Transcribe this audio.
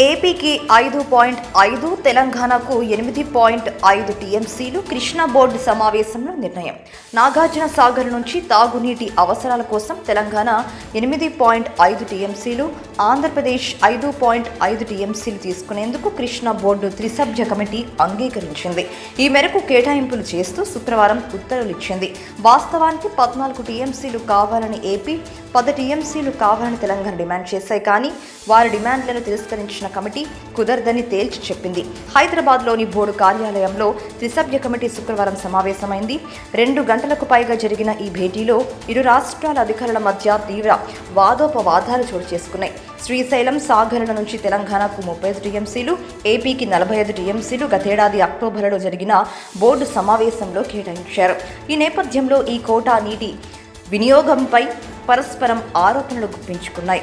ఏపీకి ఐదు పాయింట్ ఐదు తెలంగాణకు ఎనిమిది పాయింట్ ఐదు టీఎంసీలు కృష్ణా బోర్డు సమావేశంలో నిర్ణయం. నాగార్జున సాగర్ నుంచి తాగునీటి అవసరాల కోసం తెలంగాణ ఎనిమిది పాయింట్ ఐదు టీఎంసీలు ఆంధ్రప్రదేశ్ ఐదు పాయింట్ ఐదు టీఎంసీలు తీసుకునేందుకు కృష్ణా బోర్డు త్రిసభ్య కమిటీ అంగీకరించింది. ఈ మేరకు కేటాయింపులు చేస్తూ శుక్రవారం ఉత్తర్వులు ఇచ్చింది. వాస్తవానికి పద్నాలుగు టీఎంసీలు కావాలని ఏపీ పది టీఎంసీలు కావాలని తెలంగాణ డిమాండ్ చేశాయి కానీ వారి డిమాండ్లను తిరస్కరించిన కమిటీ కుదరదని తేల్చి చెప్పింది. హైదరాబాద్లోని బోర్డు కార్యాలయంలో త్రిసభ్య కమిటీ శుక్రవారం సమావేశమైంది. రెండు గంటలకు పైగా జరిగిన ఈ భేటీలో ఇరు రాష్ట్రాల అధికారుల మధ్య తీవ్ర వాదోపవాదాలు చోటు చేసుకున్నాయి. శ్రీశైలం సాగరుల నుంచి తెలంగాణకు ముప్పై ఐదు టీఎంసీలు ఏపీకి నలభై ఐదు టీఎంసీలు గతేడాది అక్టోబర్లో జరిగిన బోర్డు సమావేశంలో కేటాయించారు. ఈ నేపథ్యంలో ఈ కోటా నీటి వినియోగంపై పరస్పరం ఆరోపణలు గుప్పించుకున్నాయి.